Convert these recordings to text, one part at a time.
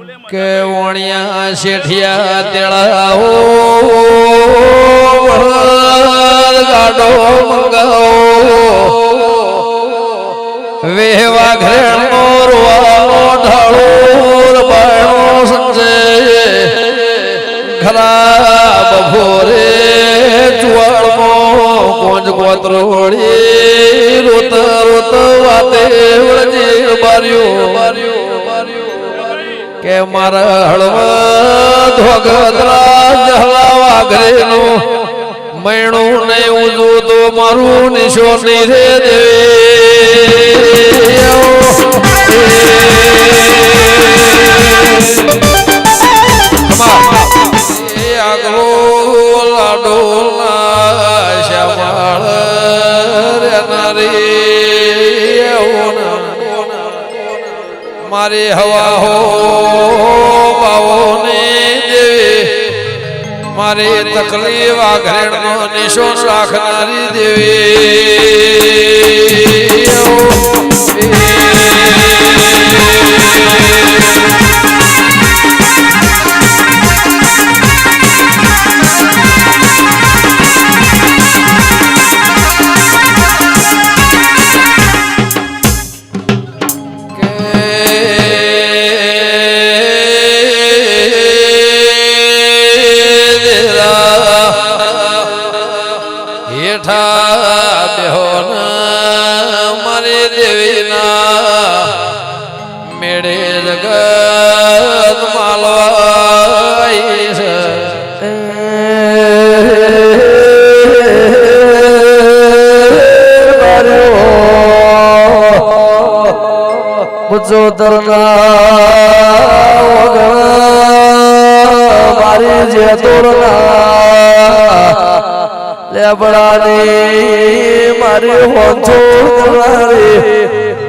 કે વણિયા શેઠિયા તેળાઓ વરદ ગાડો મંગાવો. વેવા ઘરેણ મોરવાનો ઢાળો, રબાયણો સંજે. ખરા બપોરે ચુવાળમો, કોંજ કોતરોડી રોત રોત વાતે વળજી બાર્યો કે મારા હળવા ધોગદરા જહલાવા ઘરેનું મૈણું ને ઉજું તો મારું નિશોની રે દેવી. મારી તકલીફ આઘરેણ નો નિશોન રાખનારી દેવી. મારી જે તોરના લેબડાની મારી હોંચો મારી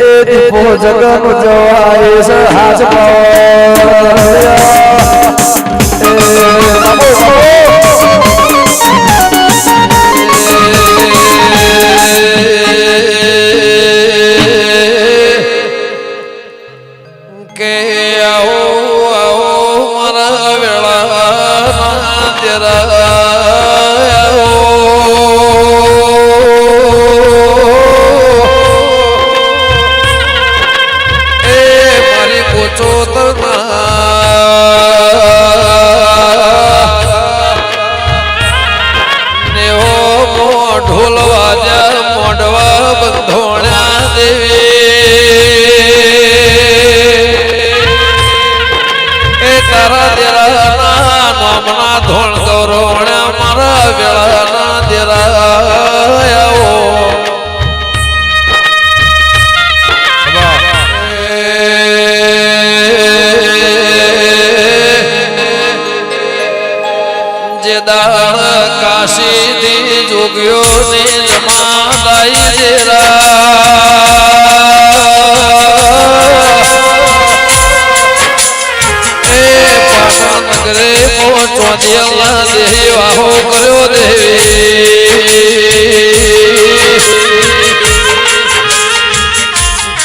એ દીપો જગમ તારા દેરાના નામના ધોણ ગૌરવણ્યા મારા વેળાના દાળ કાશી જોગ્યો ને દેવના દેહી વાહો કર્યો દેવી.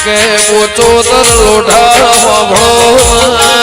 કે પોચો તર લોઢા વાભળો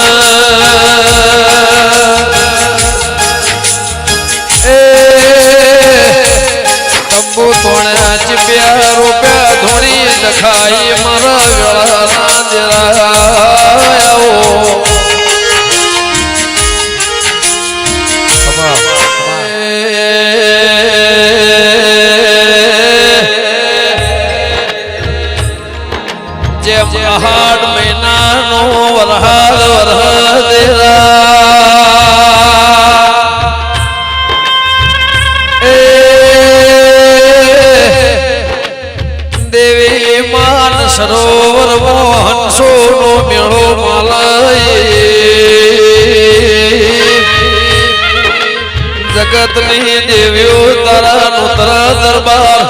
જગતની દેવીઓ તારા નૂતરા દરબાર.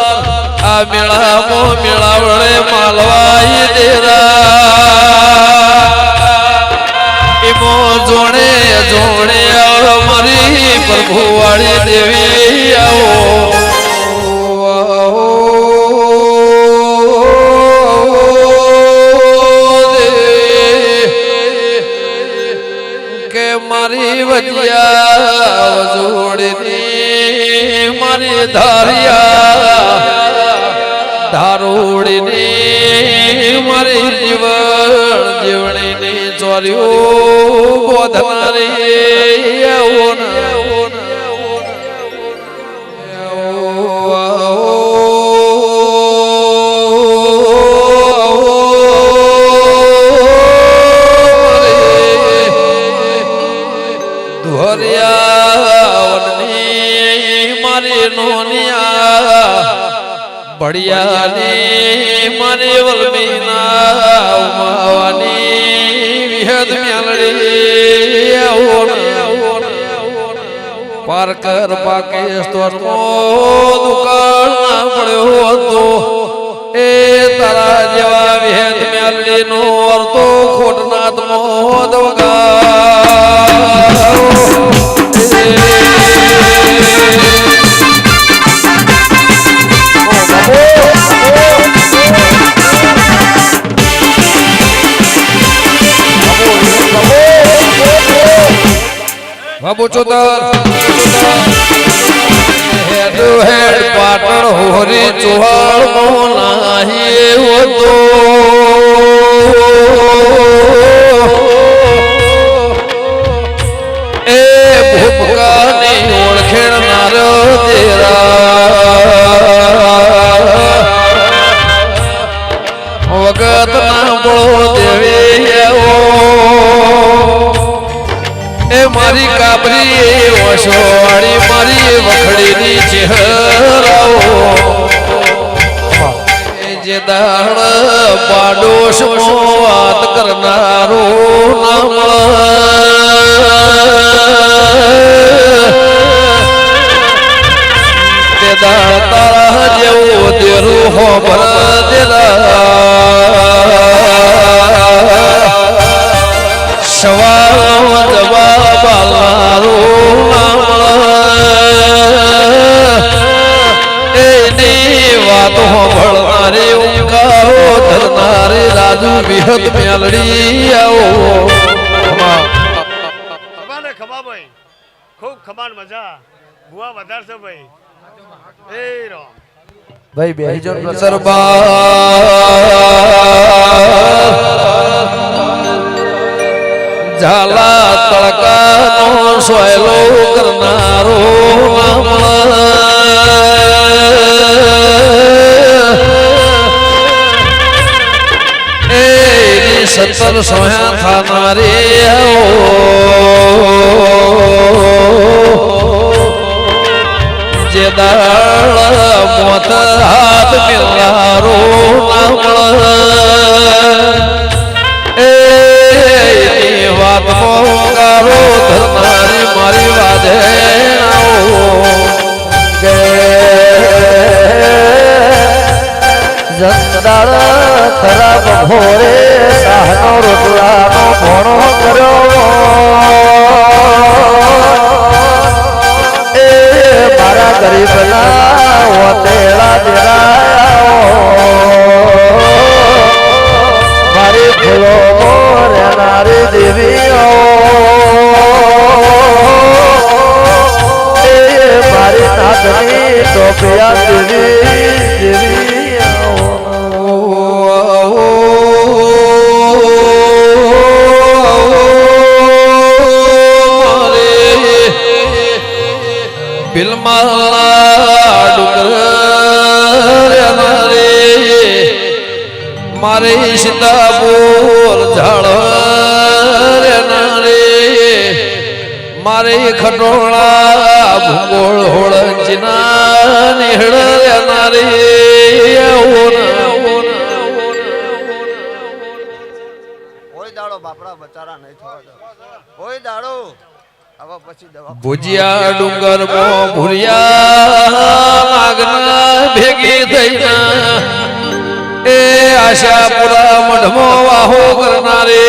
આ મેળામો મેળાવડે માલવાઈ દેરા. એમો જોણે જોણે મારી પ્રભુ વાળી દેવી આવો. ચોર્યું બોધનારી મારી નોનિયા બળિયાની મારી વલમીના ઉમાવાની. ને પારકર પાકેશ્વર નો દુકાળ ના પડ્યો હતો. એ તારા જેવા વિહેદ મેલડી નો વર્તો ખોટનાથ મોદ নবচোদা। એ વસવાળી મારી વખડીની ચહેરાઓ. જે દાણ પાડોશ વાત કરનારો નામ તે દાણ તારા જેવો તેરું હો ભર જવાબ આલારો વાતો ભળનારે ઊંઘાઓ ધરનારે રાજુ વિહત મેલડી આવો. ખબાને ખબા ભાઈ ખૂબ ખબાન મજા. ભુવા વધારશે ભાઈ. એ રામ. ભાઈ બે જણ સરબાર ઝાલા તડકાનો સોયલો કરનારો એ સત્તર સોયા થાનારી જે દાળ મોત હાથ મિલારો નામળ. એ વાત મોંગારો ધરનારી મારી વાદે જંદાળ ખરાબ ભોરે મારે બોલ ઝાડ રે મારે ખટોળા ભૂગોળ હોળ ચિના નિહળ રે બાપડા બચારા નહીં કોઈ દાડો. ભુજિયા ડુંગર મો ભુરિયા માગના ભેગી થઈને એ Ashapura મઢમો વાહો કરનારે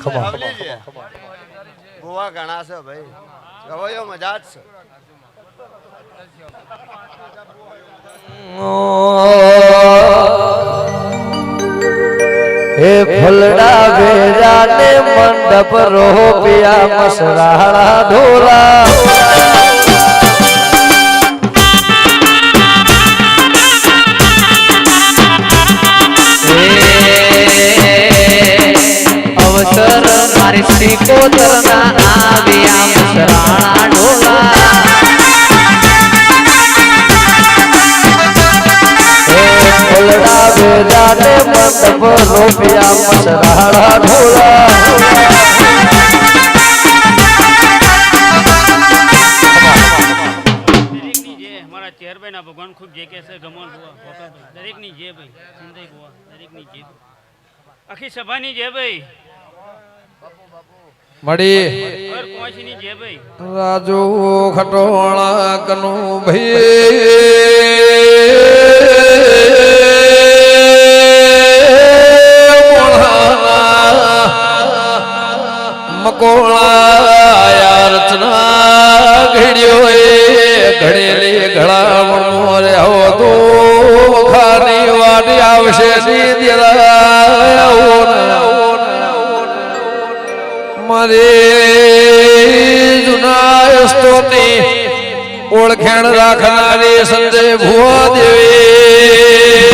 Come on, come on, come on. ભૂવા ઘણા છે ભાઈ. ગવાયો મજા જ છે. હે ફલડા વેરા ને મંડપ રોપિયા મસરાળા ધોરા મારી શ્રીકોતર ના આવ્યા મસરાણા ઢોલા ભગવાન ખૂબ જે કે છે ગમન દરેકની જે ભાઈ દરેકની જે આખી સભાની જે ભાઈ. મળી. રાજુ ખટોળા કનુ ભાઈ. તમારે જુના સ્તોની ઓળખેણ રાખનારી સંજય ભુવા દેવી